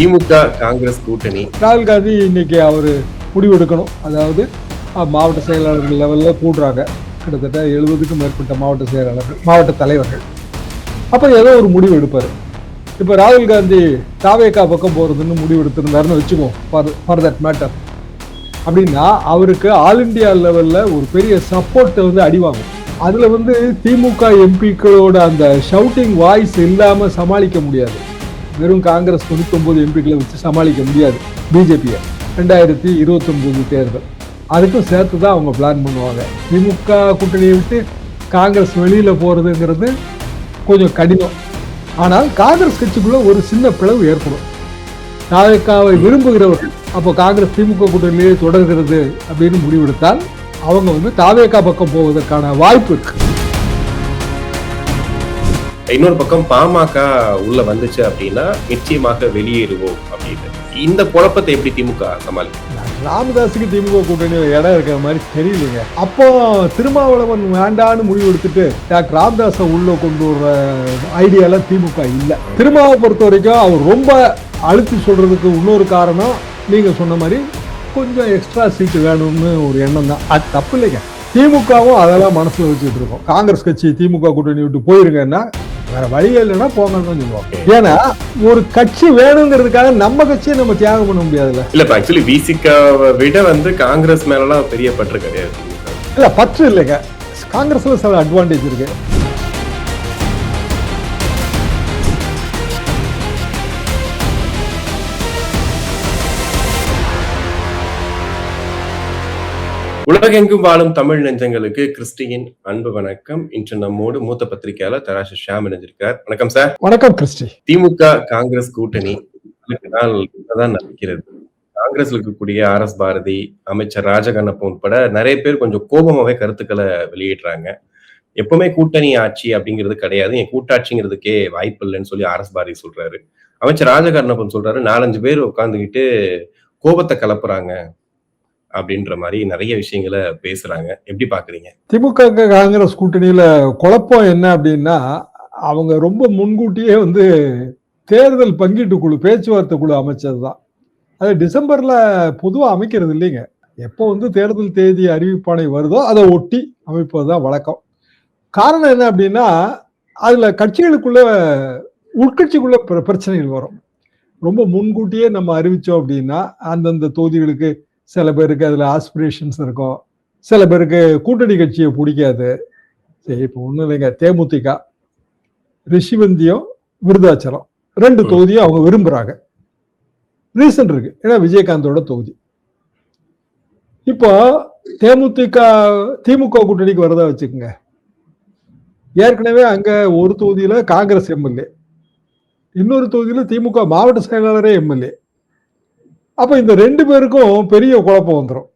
திமுக காங்கிரஸ் கூட்டணி. ராகுல் காந்தி இன்னைக்கு அவர் முடிவெடுக்கணும். அதாவது மாவட்ட செயலாளர்கள் லெவலில் கூடுறாங்க. கிட்டத்தட்ட எழுபதுக்கும் மேற்பட்ட மாவட்ட செயலாளர்கள் மாவட்ட தலைவர்கள். அப்போ ஏதோ ஒரு முடிவு எடுப்பார். இப்போ ராகுல் காந்தி தாவேக்கா பக்கம் போகிறதுன்னு முடிவு எடுத்திருந்தாருன்னு வச்சுக்குவோம். ஃபார் ஃபார் தட் மேட்டர் அப்படின்னா அவருக்கு ஆல் இந்தியா லெவலில் ஒரு பெரிய சப்போர்ட்டை வந்து அடிவாங்கும் அதில் வந்து திமுக எம்பிக்களோட அந்த ஷவுட்டிங் வாய்ஸ் இல்லாமல் சமாளிக்க முடியாது. வெறும் காங்கிரஸ் தொண்ணூத்தொம்பது எம்பிக்களை வச்சு சமாளிக்க முடியாது. பிஜேபியை. ரெண்டாயிரத்தி இருபத்தொம்போது தேர்தல். அதுக்கும் சேர்த்து தான் அவங்க பிளான் பண்ணுவாங்க. திமுக கூட்டணியை விட்டு காங்கிரஸ் வெளியில் போகிறதுங்கிறது கொஞ்சம் கடினம். ஆனால் காங்கிரஸ் கட்சிக்குள்ளே ஒரு சின்ன பிளவு ஏற்படும். தாவேக்காவை விரும்புகிறவர்கள் அப்போ காங்கிரஸ் திமுக கூட்டணியிலேயே தொடர்கிறது அப்படின்னு முடிவெடுத்தால் அவங்க வந்து தாவேக்கா பக்கம் போவதற்கான வாய்ப்பு இருக்குது இன்னொரு பக்கம் பாமக உள்ள வந்துச்சு அப்படின்னா நிச்சயமாக வெளியேறுவோம் அப்படின்னு. இந்த குழப்பத்தை எப்படி திமுக சமாளிக்கும் ராமதாஸுக்கு திமுக கூட்டணி இடம் இருக்கிற மாதிரி தெரியலைங்க. அப்போ திருமாவளவன் வேண்டான்னு முடிவு எடுத்துட்டு டாக்டர் ராமதாஸை உள்ள கொண்டு வர ஐடியால திமுக இல்லை. திருமாவை பொறுத்த வரைக்கும் அவர் ரொம்ப அழுத்தி சொல்றதுக்கு இன்னொரு காரணம் நீங்க சொன்ன மாதிரி கொஞ்சம் எக்ஸ்ட்ரா சீட்டு வேணும்னு ஒரு எண்ணம் தான். அது தப்பு இல்லைங்க. திமுகவும் அதெல்லாம் மனசுல வச்சுட்டு இருக்கோம். காங்கிரஸ் கட்சி திமுக கூட்டணி விட்டு போயிருங்கன்னா வேற வழியே இல்லைன்னா போங்கன்னு சொல்லுவாங்க. ஏன்னா ஒரு கட்சி வேணுங்கிறதுக்காக நம்ம கட்சியை நம்ம தியாகம் பண்ண முடியாதுல்ல. இல்ல இப்ப ஆக்சுவலி விசிகாவை விட வந்து காங்கிரஸ் மேலலாம் பெரிய பற்று கிடையாது. இல்ல பற்று இல்லைங்க. காங்கிரஸ்ல சில அட்வான்டேஜ் இருக்கு. உலகெங்கும் வாழும் தமிழ் நெஞ்சங்களுக்கு கிறிஸ்டியின் அன்பு வணக்கம். இன்று நம்மோடு மூத்த பத்திரிகையாளர் தராசு ஷாம் இணைஞ்சிருக்கார் வணக்கம் சார். வணக்கம் கிறிஸ்டி. திமுக காங்கிரஸ் கூட்டணி நாள் தான் நடக்கிறது. காங்கிரஸ்ல இருக்கக்கூடிய ஆர் எஸ் பாரதி அமைச்சர் ராஜகண்ணப்பன் உட்பட நிறைய பேர் கொஞ்சம் கோபமாவே கருத்துக்களை வெளியிடுறாங்க. எப்பவுமே கூட்டணி ஆட்சி அப்படிங்கிறது கிடையாது. என் கூட்டாட்சிங்கிறதுக்கே வாய்ப்பு இல்லைன்னு சொல்லி ஆர் எஸ் பாரதி சொல்றாரு. அமைச்சர் ராஜகண்ணப்பன் சொல்றாரு நாலஞ்சு பேர் உட்காந்துக்கிட்டு கோபத்தை கலப்புறாங்க. அப்படின்ற மாதிரி நிறைய விஷயங்களை பேசுறாங்க. எப்படி பாக்குறீங்க? திமுக காங்கிரஸ் கூட்டணியில குழப்பம் என்ன அப்படின்னா அவங்க ரொம்ப முன்கூட்டியே வந்து தேர்தல் பங்கீட்டு குழு பேச்சுவார்த்தை குழு அமைச்சது தான் அது டிசம்பர்ல பொதுவாக அமைக்கிறது இல்லைங்க. எப்போ வந்து தேர்தல் தேதி அறிவிப்பானை வருதோ அதை ஒட்டி அமைப்பது தான் வழக்கம். காரணம் என்ன அப்படின்னா அதுல கட்சிகளுக்குள்ள உட்கட்சிக்குள்ள பிர- பிரச்சனைகள் வரும். ரொம்ப முன்கூட்டியே நம்ம அறிவிச்சோம் அப்படின்னா அந்தந்த தொகுதிகளுக்கு சில பேருக்கு அதுல ஆஸ்பிரேஷன்ஸ் இருக்கும். சில பேருக்கு கூட்டணி கட்சியை பிடிக்காது. சரி இப்போ ஒன்றும் இல்லைங்க. தேமுதிக ரிஷிவந்தியம் விருதாச்சலம். ரெண்டு தொகுதியும் அவங்க விரும்புறாங்க. ரீசன் இருக்கு. ஏன்னா விஜயகாந்தோட தொகுதி. இப்போ தேமுதிக திமுக கூட்டணிக்கு வரதா வச்சுக்கோங்க. ஏற்கனவே அங்க ஒரு தொகுதியில காங்கிரஸ் எம்எல்ஏ. இன்னொரு தொகுதியில திமுக மாவட்ட செயலாளரே எம்எல்ஏ. அப்போ இந்த ரெண்டு பேருக்கும் பெரிய குழப்பம் வந்துடும்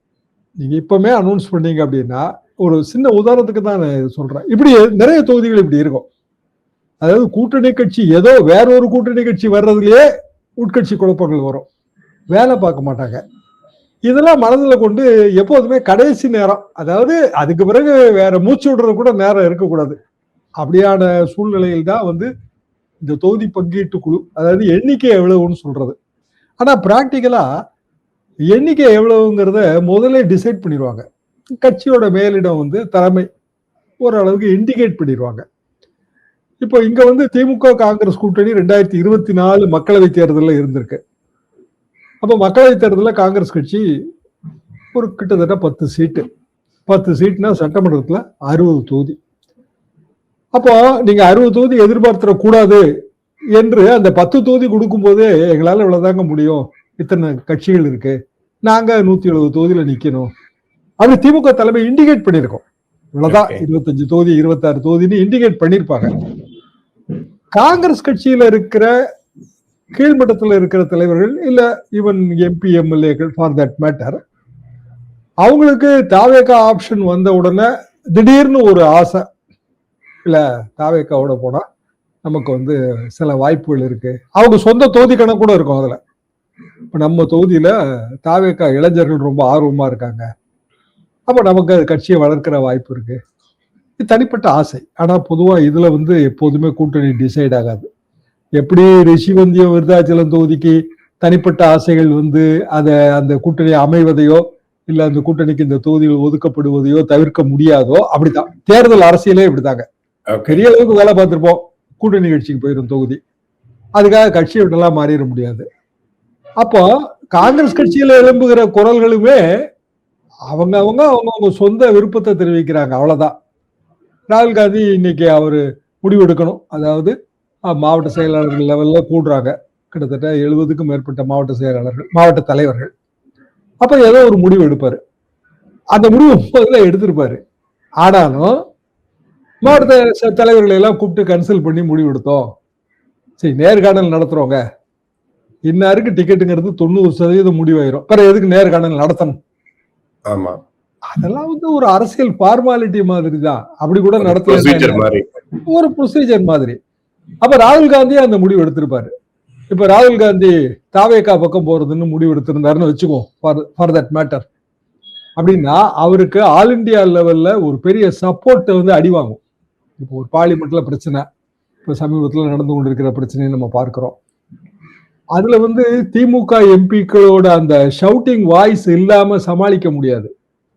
நீங்கள் இப்பவுமே அனௌன்ஸ் பண்ணீங்க அப்படின்னா ஒரு சின்ன உதாரணத்துக்கு தான் நான் சொல்கிறேன் இப்படி நிறைய தொகுதிகள் இப்படி இருக்கும். அதாவது கூட்டணி கட்சி ஏதோ வேற ஒரு கூட்டணி கட்சி வர்றதுலயே உட்கட்சி குழப்பங்கள் வரும். வேலை பார்க்க மாட்டாங்க. இதெல்லாம் மனதில் கொண்டு எப்போதுமே கடைசி நேரம் அதாவது அதுக்கு பிறகு வேற மூச்சு விடுறது கூட நேரம் இருக்கக்கூடாது. அப்படியான சூழ்நிலையில் தான் வந்து இந்த தொகுதி பங்கீட்டு குழு அதாவது எண்ணிக்கை எவ்வளவுன்னு சொல்றது. ஆனால் ப்ராக்டிக்கலாக எண்ணிக்கை எவ்வளவுங்கிறத முதலே டிசைட் பண்ணிடுவாங்க. கட்சியோட மேலிடம் வந்து தலைமை ஓரளவுக்கு இண்டிகேட் பண்ணிடுவாங்க. இப்போ இங்க வந்து திமுக காங்கிரஸ் கூட்டணி ரெண்டாயிரத்தி இருபத்தி நாலு மக்களவை தேர்தலில் இருந்திருக்கு. அப்போ மக்களவை தேர்தலில் காங்கிரஸ் கட்சி ஒரு கிட்டத்தட்ட பத்து சீட்டு. பத்து சீட்னா சட்டமன்றத்தில் அறுபது தொகுதி. அப்போ நீங்க அறுபது தொகுதி எதிர்பார்த்துடக்கூடாது என்று அந்த பத்து தொகுதி கொடுக்கும்போதே எங்களால் இவ்வளவுதாங்க முடியும்? இத்தனை கட்சிகள் இருக்கு. நாங்க நூத்தி எழுபது தொகுதியில நிக்கணும். அப்படி திமுக தலைமை இண்டிகேட் பண்ணியிருக்கோம். இவ்வளவுதான். Okay. இருபத்தஞ்சு தொகுதி இருபத்தாறு தொகுதின்னு இண்டிகேட் பண்ணியிருப்பாங்க. காங்கிரஸ் கட்சியில இருக்கிற கீழ்மட்டத்தில் இருக்கிற தலைவர்கள் இல்ல ஈவன் எம்பி எம்எல்ஏக்கள் ஃபார் தட் மேட்டர் அவங்களுக்கு தாவேக்கா ஆப்ஷன் வந்த உடனே திடீர்னு ஒரு ஆசை. இல்ல தாவேக்காவோட போனா நமக்கு வந்து சில வாய்ப்புகள் இருக்கு. அவங்க சொந்த தொகுதி கணக்கு கூட இருக்கும் அதுல. இப்ப நம்ம தொகுதியில தாவேக்கா இளைஞர்கள் ரொம்ப ஆர்வமா இருக்காங்க. அப்ப நமக்கு அது கட்சியை வளர்க்கிற வாய்ப்பு இருக்கு. இது தனிப்பட்ட ஆசை. ஆனா பொதுவா இதுல வந்து எப்போதுமே கூட்டணி டிசைட் ஆகாது. எப்படி ரிஷிவந்தியம் விருதாச்சலம் தொகுதிக்கு தனிப்பட்ட ஆசைகள் வந்து அத அந்த கூட்டணி அமைவதையோ இல்ல அந்த கூட்டணிக்கு இந்த தொகுதிகள் ஒதுக்கப்படுவதையோ தவிர்க்க முடியாதோ அப்படித்தான். தேர்தல் அரசியலே இப்படிதாங்க. பெரிய அளவுக்கு வேலை பார்த்திருப்போம். கூட்டணி கட்சிக்கு போயிடும் தொகுதி. அதுக்காக கட்சியை விட்டெல்லாம் மாறிட முடியாது. அப்போ காங்கிரஸ் கட்சியில எழும்புகிற குரல்களுமே அவங்க அவங்க அவங்கவுங்க சொந்த விருப்பத்தை தெரிவிக்கிறாங்க. அவ்வளவுதான். ராகுல் காந்தி இன்னைக்கு அவரு முடிவு எடுக்கணும். அதாவது மாவட்ட செயலாளர்கள் லெவலில் கூடுறாங்க. கிட்டத்தட்ட எழுபதுக்கும் மேற்பட்ட மாவட்ட செயலாளர்கள் மாவட்ட தலைவர்கள். அப்போ ஏதோ ஒரு முடிவு எடுப்பாரு. அந்த முடிவு முதல்ல எடுத்திருப்பாரு. ஆனாலும் மாவட்ட தலைவர்களை எல்லாம் கூப்பிட்டு கன்சல்ட் பண்ணி முடிவு எடுத்தோம். சரி நேர்காணல் நடத்துறோங்க. இன்னாருக்கு டிக்கெட்டுங்கிறது தொண்ணூறு சதவீதம் முடிவாயிரும். பிறகு எதுக்கு நேர்காணல் நடத்தணும்? ஆமா. அதெல்லாம் வந்து ஒரு அரசியல் ஃபார்மாலிட்டி மாதிரி தான் அப்படி கூட மாதிரி. ஒரு ப்ரொசீஜர் மாதிரி. அப்ப ராகுல் காந்தி அந்த முடிவு எடுத்திருப்பாரு. இப்ப ராகுல் காந்தி தாவேக்கா பக்கம் போறதுன்னு முடிவு எடுத்திருந்தாருன்னு வச்சுக்கோ ஃபார் தட் மேட்டர் அப்படின்னா அவருக்கு ஆல் இந்தியா லெவல்ல ஒரு பெரிய சப்போர்ட் வந்து அடி வாங்கும். இப்போ ஒரு பார்லிமெண்ட்ல பிரச்சனை இப்போ சமீபத்தில் நடந்து கொண்டிருக்கிற பிரச்சனையை நம்ம பார்க்குறோம். அதுல வந்து திமுக எம்பிக்களோட அந்த ஷவுட்டிங் வாய்ஸ் இல்லாம சமாளிக்க முடியாது.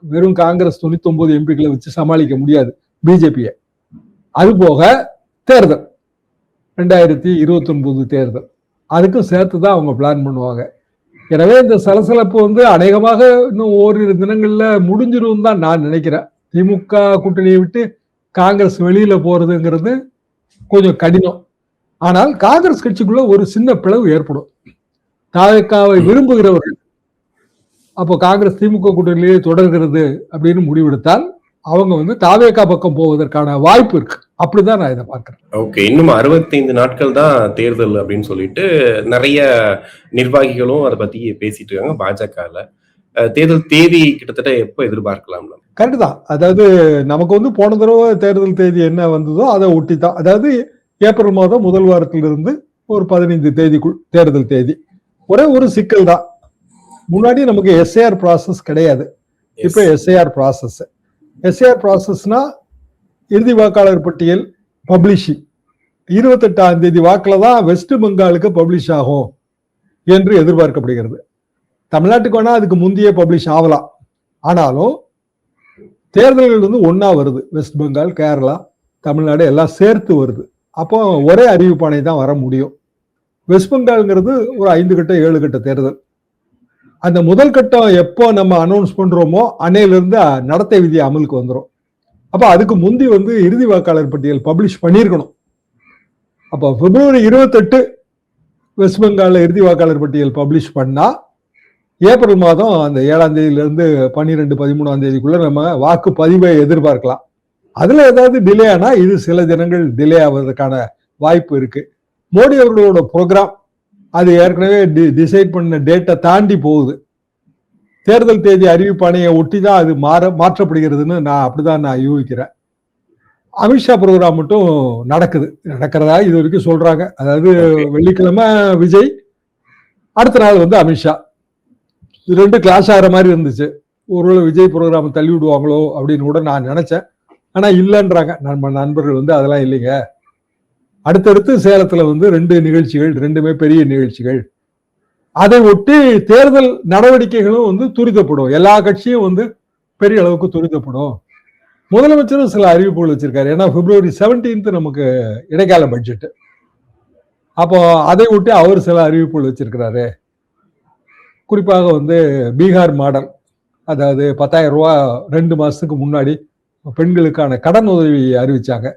வெறும் காங்கிரஸ் தொண்ணூத்தி ஒன்பது எம்பிக்களை வச்சு சமாளிக்க முடியாது பிஜேபியை. அது போக தேர்தல் ரெண்டாயிரத்தி இருபத்தி ஒன்பது தேர்தல். அதுக்கும் சேர்த்து தான் அவங்க பிளான் பண்ணுவாங்க. எனவே இந்த சலசலப்பு வந்து அநேகமாக இன்னும் ஓரிரு தினங்கள்ல முடிஞ்சிரும் தான் நான் நினைக்கிறேன். திமுக கூட்டணியை விட்டு காங்கிரஸ் வெளியில போறதுங்கிறது கொஞ்சம் கடினம். ஆனால் காங்கிரஸ் கட்சிக்குள்ள ஒரு சின்ன பிளவு ஏற்படும். தாவேக்காவை விரும்புகிறவர்கள் அப்போ காங்கிரஸ் திமுக கூட்டணியிலேயே தொடர்கிறது அப்படின்னு முடிவெடுத்தால் அவங்க வந்து தாவேக்கா பக்கம் போவதற்கான வாய்ப்பு இருக்கு. அப்படிதான் நான் இதை பார்க்கிறேன். ஓகே இன்னும் அறுபத்தைந்து நாட்கள் தான் தேர்தல் அப்படின்னு சொல்லிட்டு நிறைய நிர்வாகிகளும் அதை பத்தி பேசிட்டு இருக்காங்க பாஜகல. அஹ், தேர்தல் தேதி கிட்டத்தட்ட எப்போ எதிர்பார்க்கலாம்? கரெக்ட் தான். அதாவது நமக்கு வந்து போன தடவை தேர்தல் தேதி என்ன வந்ததோ அதை ஒட்டி தான். அதாவது ஏப்ரல் மாதம் முதல் வாரத்திலிருந்து ஒரு பதினைந்து தேதிக்குள் தேர்தல் தேதி. ஒரே ஒரு சிக்கல் தான். முன்னாடி நமக்கு எஸ்ஏஆர் ப்ராசஸ் கிடையாது. இப்போ எஸ்ஏஆர் ப்ராசஸ் எஸ்ஏஆர் ப்ராசஸ்னா இறுதி வாக்காளர் பட்டியல் பப்ளிஷிங் இருபத்தெட்டாம் தேதி வாக்கில் தான் வெஸ்ட் பெங்காலுக்கு பப்ளிஷ் ஆகும் என்று எதிர்பார்க்கப்படுகிறது. தமிழ்நாட்டுக்கு வேணா அதுக்கு முந்தைய பப்ளிஷ் ஆகலாம். ஆனாலும் தேர்தல்கள் வந்து ஒன்றா வருது. வெஸ்ட் பெங்கால் கேரளா தமிழ்நாடு எல்லாம் சேர்த்து வருது. அப்போ ஒரே அறிவிப்பானை தான் வர முடியும். வெஸ்ட் பெங்கால்ங்கிறது ஒரு ஐந்து கட்ட ஏழு கட்ட தேர்தல். அந்த முதல் கட்டம் எப்போ நம்ம அனௌன்ஸ் பண்றோமோ அன்னையிலிருந்து நடத்தை விதி அமலுக்கு வந்துடும் அப்போ அதுக்கு முந்தி வந்து இறுதி வாக்காளர் பட்டியல் பப்ளிஷ் பண்ணியிருக்கணும். அப்போ பிப்ரவரி இருபத்தெட்டு வெஸ்ட் பெங்காலில் இறுதி வாக்காளர் பட்டியல் பப்ளிஷ் பண்ணால் ஏப்ரல் மாதம் அந்த ஏழாம் தேதியில இருந்து பன்னிரெண்டு பதிமூணாம் தேதிக்குள்ள நம்ம வாக்கு பதிவை எதிர்பார்க்கலாம். அதுல ஏதாவது டிலே ஆனா இது சில தினங்கள் டிலே ஆவதற்கான வாய்ப்பு இருக்கு. மோடி அவர்களோட ப்ரோக்ராம் அது ஏற்கனவே டிசைட் பண்ண டேட்டை தாண்டி போகுது. தேர்தல் தேதி அறிவிப்பானையை ஒட்டி தான் அது மாற மாற்றப்படுகிறதுன்னு நான் அப்படிதான் நான் யூகிக்கிறேன். அமித்ஷா ப்ரோக்ராம் மட்டும் நடக்குது. நடக்கிறதா இது வரைக்கும் சொல்றாங்க. அதாவது வெள்ளிக்கிழமை விஜய் அடுத்த நாள் வந்து அமித்ஷா. இது ரெண்டு கிளாஸ் ஆகிற மாதிரி இருந்துச்சு. ஒருவேளை விஜய் ப்ரோக்ராம் தள்ளி விடுவாங்களோ அப்படின்னு கூட நான் நினைச்சேன். ஆனா இல்லைன்றாங்க. நம்ம நண்பர்கள் வந்து அதெல்லாம் இல்லைங்க. அடுத்தடுத்து சேலத்துல வந்து ரெண்டு நிகழ்ச்சிகள் ரெண்டுமே பெரிய நிகழ்ச்சிகள். அதை ஒட்டி தேர்தல் நடவடிக்கைகளும் வந்து துரிதப்படும். எல்லா கட்சியும் வந்து பெரிய அளவுக்கு துரிதப்படும். முதலமைச்சரும் சில அறிவிப்புகள் வச்சிருக்காரு. ஏன்னா பிப்ரவரி 17th நமக்கு இடைக்கால பட்ஜெட் அப்போ அதை ஒட்டி அவர் சில அறிவிப்புகள் வச்சிருக்கிறாரு. குறிப்பாக வந்து பீகார் மாடல் அதாவது பத்தாயிரம் ரூபா ரெண்டு மாசத்துக்கு முன்னாடி பெண்களுக்கான கடன் உதவி அறிவிச்சாங்க.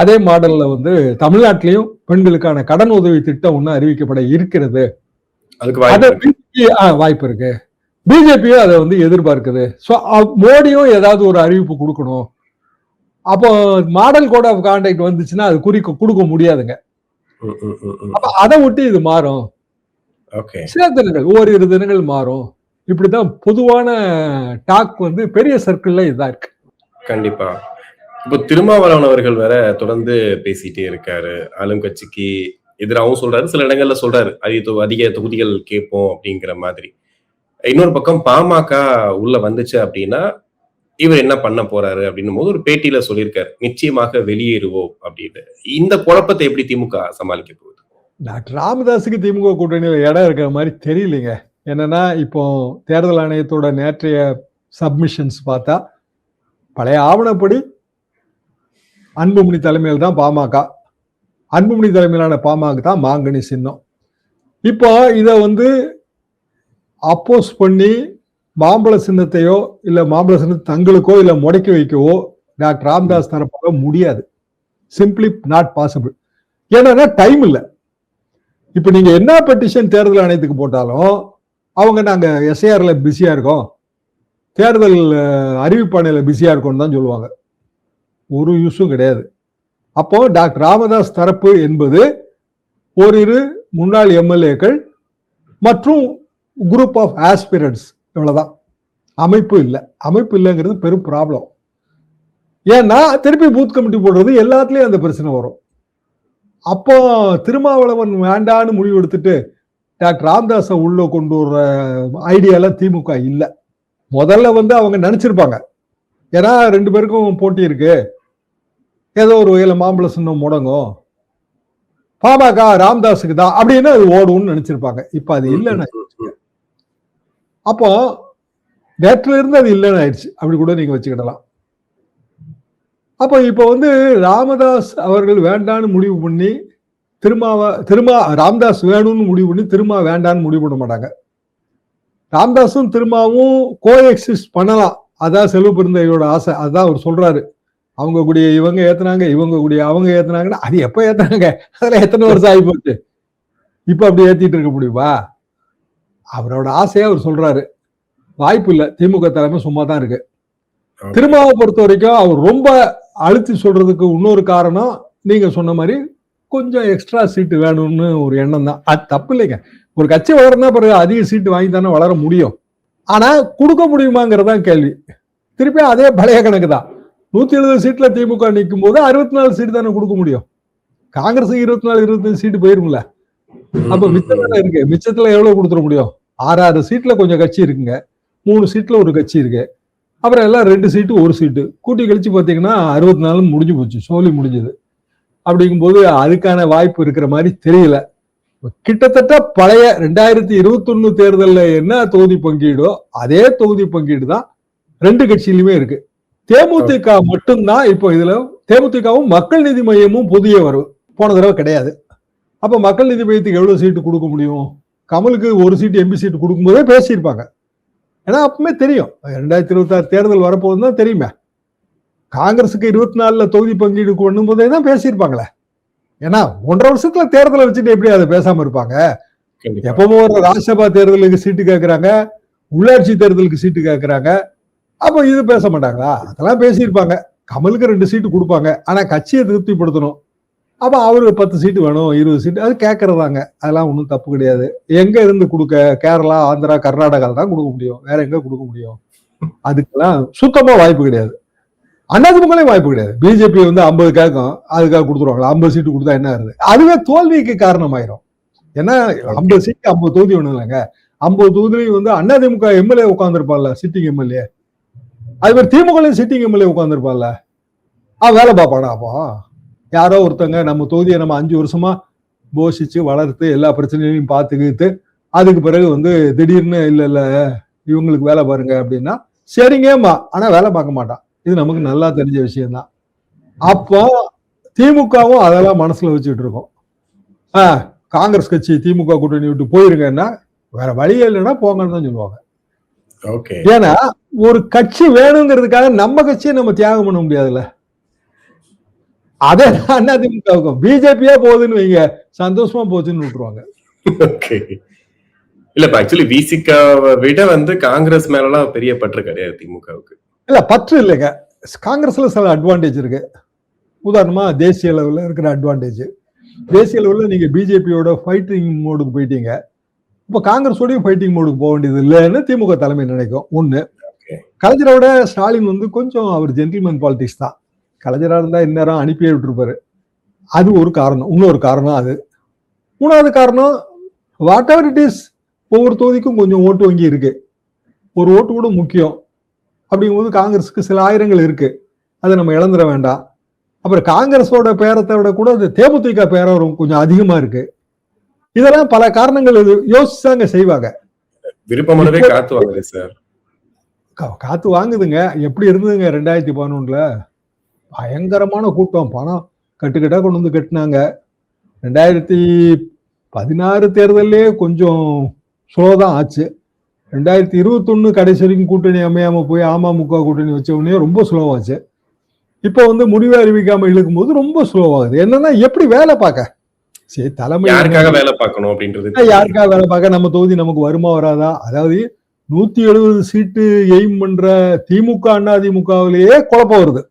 அதே மாடல்ல வந்து தமிழ்நாட்டிலையும் பெண்களுக்கான கடன் உதவி திட்டம் ஒன்று அறிவிக்கப்பட இருக்கிறது. வாய்ப்பு இருக்கு. பிஜேபியும் அதை வந்து எதிர்பார்க்குது. ஸோ மோடியும் ஏதாவது ஒரு அறிவிப்பு கொடுக்கணும். அப்போ மாடல் கோட் ஆஃப் கான்டாக்ட் வந்துச்சுன்னா அது குறிக்க கொடுக்க முடியாதுங்க. அப்ப அதை ஒட்டி இது மாறும். தினங்கள் ஓரிரு தினங்கள் மாறும். இப்படிதான் பொதுவான டாக் வந்து பெரிய சர்க்கிள்ல இதா இருக்கு. கண்டிப்பா. இப்போ திருமாவளவன் அவர்கள் வேற தொடர்ந்து பேசிட்டே இருக்காரு. ஆளும் கட்சிக்கு எதிராகவும் சொல்றாரு. சில இடங்கள்ல சொல்றாரு. அதிக அதிக தொகுதிகள் கேட்போம் அப்படிங்கிற மாதிரி. இன்னொரு பக்கம் பாமக உள்ள வந்துச்சு அப்படின்னா இவர் என்ன பண்ண போறாரு அப்படின்னும் போது ஒரு பேட்டியில சொல்லியிருக்காரு. நிச்சயமாக வெளியேறுவோம் அப்படின்னு. இந்த குழப்பத்தை எப்படி திமுக சமாளிக்க போகுது? டாக்டர் ராமதாஸுக்கு திமுக கூட்டணியில் இடம் இருக்கிற மாதிரி தெரியலைங்க. என்னன்னா இப்போ தேர்தல் ஆணையத்தோட நேற்றைய சப்மிஷன்ஸ் பார்த்தா பழைய ஆவணப்படி அன்புமணி தலைமையில் தான் பாமக. அன்புமணி தலைமையிலான பாமக தான் மாங்கனி சின்னம். இப்போ இதை வந்து அப்போஸ் பண்ணி மாம்பழ சின்னத்தையோ இல்லை மாம்பழ சின்னத்தை தங்களுக்கோ இல்லை முடக்கி வைக்கவோ டாக்டர் ராமதாஸ் தரப்பாக முடியாது. சிம்பிளி நாட் பாசிபிள் ஏன்னா டைம் இல்லை. இப்போ நீங்க என்ன பெட்டிஷன் தேர்தல் ஆணையத்துக்கு போட்டாலும் அவங்க நாங்க எஸ்ஐஆர்ல பிஸியா இருக்கோம். தேர்தல் அறிவிப்பாணையில் பிஸியா இருக்கோம்னு தான் சொல்லுவாங்க. ஒரு யூஸும் கிடையாது. அப்போ டாக்டர் ராமதாஸ் தரப்பு என்பது ஓரிரு முன்னாள் எம்எல்ஏக்கள் மற்றும் குரூப் ஆஃப் ஆஸ்பிரண்ட்ஸ் இவ்வளவுதான். அமைப்பு இல்லை. அமைப்பு இல்லைங்கிறது பெரும் ப்ராப்ளம் ஏன்னா திருப்பி பூத் கமிட்டி போடுறது எல்லாத்துலேயும் அந்த பிரச்சனை வரும். அப்போ திருமாவளவன் வேண்டான்னு முடிவு எடுத்துட்டு டாக்டர் ராமதாஸை உள்ள கொண்டு வர்ற ஐடியாலாம் திமுக இல்லை. முதல்ல வந்து அவங்க நினைச்சிருப்பாங்க. ஏன்னா ரெண்டு பேருக்கும் போட்டி இருக்கு. ஏதோ ஒரு வகையில மாம்பழ சின்னம் முடங்கும். பாமக ராமதாஸுக்கு தான் அப்படின்னு அது ஓடும்னு நினைச்சிருப்பாங்க. இப்ப அது இல்லைன்னு அப்போ நேற்றுல இருந்து அது இல்லைன்னு ஆயிடுச்சு. அப்படி கூட நீங்க வச்சுக்கிடலாம். அப்போ இப்போ வந்து ராமதாஸ் அவர்கள் வேண்டான்னு முடிவு பண்ணி திருமாவ திருமா ராமதாஸ் வேணும்னு முடிவு பண்ணி திருமா வேண்டான்னு முடிவு பண்ண மாட்டாங்க. ராமதாஸும் திருமாவும் கோ எக்ஸிஸ்ட் பண்ணலாம். அதான் செல்வ பெருந்தையோட ஆசை. அதான் அவர் சொல்றாரு. அவங்க கூடிய இவங்க ஏத்துனாங்க இவங்க கூடிய அவங்க ஏத்துனாங்கன்னா. அது எப்ப ஏத்துனாங்க? அதுல எத்தனை வருஷம் ஆகி போச்சு இப்ப அப்படி ஏத்திட்டு இருக்க முடியுமா? அவரோட ஆசையா அவர் சொல்றாரு. வாய்ப்பு இல்லை. திமுக தலைமை சும்மா தான் இருக்கு திருமாவை பொறுத்த வரைக்கும் அவர் ரொம்ப அழுத்தி சொல்றதுக்கு இன்னொரு காரணம் நீங்க சொன்ன மாதிரி கொஞ்சம் எக்ஸ்ட்ரா சீட்டு வேணும்னு ஒரு எண்ணம் தான். அது தப்பு இல்லைங்க. ஒரு கட்சி வளர்ந்தா பிறகு அதிக சீட்டு வாங்கி தானே வளர முடியும். ஆனா கொடுக்க முடியுமாங்கிறதான் கேள்வி. திருப்பி அதே பழைய கணக்கு தான். நூத்தி எழுபது சீட்ல திமுக நிற்கும் போது அறுபத்தி நாலு சீட்டு தானே கொடுக்க முடியும். காங்கிரஸ் இருபத்தி நாலு இருபத்தஞ்சு சீட்டு போயிரும்ல. அப்ப மிச்சம் தானே இருக்கு. மிச்சத்துல எவ்வளவு கொடுத்துட முடியும்? ஆறு ஆறு சீட்ல கொஞ்சம் கட்சி இருக்குங்க. மூணு சீட்ல ஒரு கட்சி இருக்கு. அப்புறம் எல்லாம் ரெண்டு சீட்டு ஒரு சீட்டு கூட்டி கழிச்சு பார்த்தீங்கன்னா அறுபத்தி நாலு முடிஞ்சு போச்சு சோலி முடிஞ்சது. அப்படிங்கும்போது அதுக்கான வாய்ப்பு இருக்கிற மாதிரி தெரியல. கிட்டத்தட்ட பழைய ரெண்டாயிரத்தி இருபத்தொன்னு தேர்தல்ல என்ன தொகுதி பங்கீடோ அதே தொகுதி பங்கீடு தான் ரெண்டு கட்சியிலுமே இருக்கு. தேமுதிக மட்டும்தான் இப்போ இதுல தேமுதிகவும் மக்கள் நீதி மையமும் புதிய வரும் போன தடவை கிடையாது. அப்ப மக்கள் நீதி மையத்துக்கு எவ்வளவு சீட்டு கொடுக்க முடியும்? கமலுக்கு ஒரு சீட்டு எம்பி சீட்டு கொடுக்கும்போதே பேசியிருப்பாங்க. ஏன்னா அப்பவுமே தெரியும். ரெண்டாயிரத்தி இருபத்தாறு தேர்தல் வரப்போகுதுன்னு தான் தெரியுமே. காங்கிரஸுக்கு இருபத்தி நாலுல தொகுதி பங்கீடு பண்ணும் போதே தான் பேசியிருப்பாங்களே. ஏன்னா ஒன்றரை வருஷத்துல தேர்தலை வச்சுட்டு எப்படி அதை பேசாம இருப்பாங்க. எப்பவும் ஒரு ராஜ்யசபா தேர்தலுக்கு சீட்டு கேட்கறாங்க உள்ளாட்சி தேர்தலுக்கு சீட்டு கேட்கறாங்க அப்போ இது பேச மாட்டாங்களா? அதெல்லாம் பேசியிருப்பாங்க. கமலுக்கு ரெண்டு சீட்டு கொடுப்பாங்க. ஆனா கட்சியை திருப்திப்படுத்தணும். அப்போ அவருக்கு பத்து சீட்டு வேணும் இருபது சீட்டு அது கேட்கறதாங்க அதெல்லாம் ஒன்றும் தப்பு கிடையாது. எங்க இருந்து கொடுக்க? கேரளா ஆந்திரா கர்நாடகா தான் கொடுக்க முடியும். வேற எங்க கொடுக்க முடியும்? அதுக்கெல்லாம் சுத்தமா வாய்ப்பு கிடையாது. அதிமுகலையும் வாய்ப்பு கிடையாது. பிஜேபி வந்து ஐம்பது கேட்கும் அதுக்காக கொடுத்துருவாங்களா? ஐம்பது சீட்டு கொடுத்தா என்ன ஆகுது? அதுவே தோல்விக்கு காரணமாயிரும். ஏன்னா ஐம்பது சீட்டு ஐம்பது தொகுதி ஒன்றும் இல்லைங்க. ஐம்பது தொகுதியிலையும் வந்து அதிமுக எம்எல்ஏ உட்காந்துருப்பான்ல சிட்டிங் எம்எல்ஏ. அது மாதிரி திமுகலையும் சிட்டிங் எம்எல்ஏ உட்காந்துருப்பான்ல அவன் வேலை பார்ப்பானா அப்போ? யாரோ ஒருத்தங்க நம்ம தொகுதியை நம்ம அஞ்சு வருஷமா போஷிச்சு வளர்த்து எல்லா பிரச்சனைகளையும் பார்த்துக்கிட்டு அதுக்கு பிறகு வந்து திடீர்னு இல்ல இல்ல இவங்களுக்கு வேலை பாருங்க அப்படின்னா சரிங்கம்மா ஆனா வேலை பார்க்க மாட்டான். இது நமக்கு நல்லா தெரிஞ்ச விஷயம்தான். அப்போ திமுகவும் அதெல்லாம் மனசுல வச்சுட்டு இருக்கோம். ஆஹ் காங்கிரஸ் கட்சி திமுக கூட்டணி விட்டு போயிருங்கன்னா வேற வழியே இல்லைன்னா போங்கன்னு தான் சொல்லுவாங்க. ஓகே. ஏன்னா ஒரு கட்சி வேணுங்கிறதுக்காக நம்ம கட்சியை நம்ம தியாகம் பண்ண முடியாதுல்ல. அதே அதிமுகவுக்கும் பிஜேபியே போகுதுன்னு வைங்க. சந்தோஷமா போச்சுன்னு விட்டுருவாங்க. ஓகே இல்ல ஆக்சுவலி விசிகாவை விட வந்து காங்கிரஸ் மேலலாம் பெரிய பற்று கிடையாது திமுகவுக்கு. இல்ல பற்று இல்லைங்க. காங்கிரஸ்ல சில அட்வான்டேஜ் இருக்கு. உதாரணமா தேசிய லெவல்ல இருக்கிற அட்வான்டேஜ் தேசிய லெவல்ல நீங்க பிஜேபியோட ஃபைட்டிங் மோடுக்கு போயிட்டீங்க. இப்போ காங்கிரஸோடயும் ஃபைட்டிங் மோடுக்கு போக வேண்டியது இல்லைன்னு திமுக தலைமை நினைக்கும். Okay. கலைஞரோட ஸ்டாலின் வந்து கொஞ்சம் அவர் ஜென்டில்மேன் பாலிடிக்ஸ் தான். கலைஞரா இருந்தா இந்நேரம் அனுப்பியே விட்டுருப்பாரு. அது ஒரு காரணம். இன்னொரு காரணம் அது. மூணாவது காரணம் வாட் எவர் இட் இஸ் ஒவ்வொரு தொகுதிக்கும் கொஞ்சம் ஓட்டு வங்கி இருக்கு. ஒரு ஓட்டு கூட முக்கியம். அப்படிங்கும்போது காங்கிரஸுக்கு சில ஆயிரங்கள் இருக்கு. அதை நம்ம இழந்துட வேண்டாம். அப்புறம் காங்கிரஸோட பேரத்தை விட கூட அது தேமுதிக பேரம் கொஞ்சம் அதிகமா இருக்கு. இதெல்லாம் பல காரணங்கள் யோசிச்சாங்க செய்வாங்க. விருப்பமானவே காத்து வாங்குது சார். காத்து வாங்குதுங்க. எப்படி இருந்ததுங்க ரெண்டாயிரத்தி பதினொன்றுல? பயங்கரமான கூட்டம். பணம் கட்டுக்கட்டா கொண்டு வந்து கட்டினாங்க. ரெண்டாயிரத்தி பதினாறு தேர்தலே கொஞ்சம் ஸ்லோ தான் ஆச்சு. ரெண்டாயிரத்தி இருபத்தொன்னு கடைசி வரைக்கும் கூட்டணி அமையாம போய் அமமுக கூட்டணி வச்ச உடனே ரொம்ப ஸ்லோவாச்சு இப்போ வந்து முடிவு அறிவிக்காம இழுக்கும் போது ரொம்ப ஸ்லோவாகுது என்னன்னா எப்படி வேலை பார்க்க? சரி தலைமை யாருக்காக வேலை பார்க்கணும் அப்படின்றது. யாருக்காக வேலை பார்க்க? நம்ம தொகுதி நமக்கு வருமா வராதா? அதாவது நூத்தி எழுபது சீட்டு எய்ம் பண்ற திமுக அண்ணா திமுகவிலேயே குழப்பம் வருது.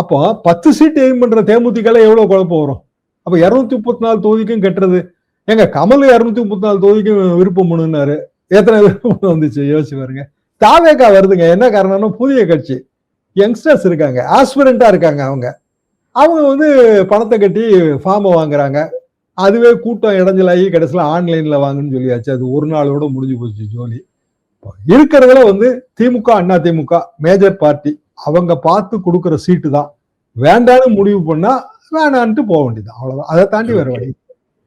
அப்போ பத்து சீட்டு எய்ம் பண்ற தேமுதிக எவ்வளவு குழப்பம் வரும்? அப்ப இருநூத்தி முப்பத்தி நாலு தொகுதிக்கும் கட்டுறது. எங்க கமல் இருநூத்தி முப்பத்தி நாலு தொகுதிக்கும் விருப்பம் பண்ணுனாரு எத்தனை விருப்பம் வந்துச்சு? யோசிச்சு பாருங்க. தாவேக்கா வருதுங்க. என்ன காரணம்னா புதிய கட்சி. யங்ஸ்டர்ஸ் இருக்காங்க. ஆஸ்பிரண்டா இருக்காங்க அவங்க. அவங்க வந்து பணத்தை கட்டி ஃபார்மை வாங்குறாங்க. அதுவே கூட்டம் இடைஞ்சலாகி கடைசியில் ஆன்லைனில் வாங்குன்னு சொல்லியாச்சு. அது ஒரு நாளோட முடிஞ்சு போச்சு ஜோலி. இருக்கிறதுல வந்து திமுக அண்ணா திமுக மேஜர் பார்ட்டி அவங்க பார்த்து கொடுக்குற சீட்டு தான். வேண்டான்னு முடிவு பண்ணா வேணான்ட்டு போக வேண்டியது அவ்வளவுதான். அதை தாண்டி வேற வழி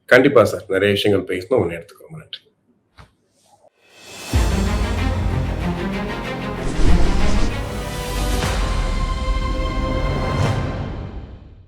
கண்டிப்பா சார். நிறைய விஷயங்கள் பேசணும் ஒன்று எடுத்துக்கோங்க. நன்றி.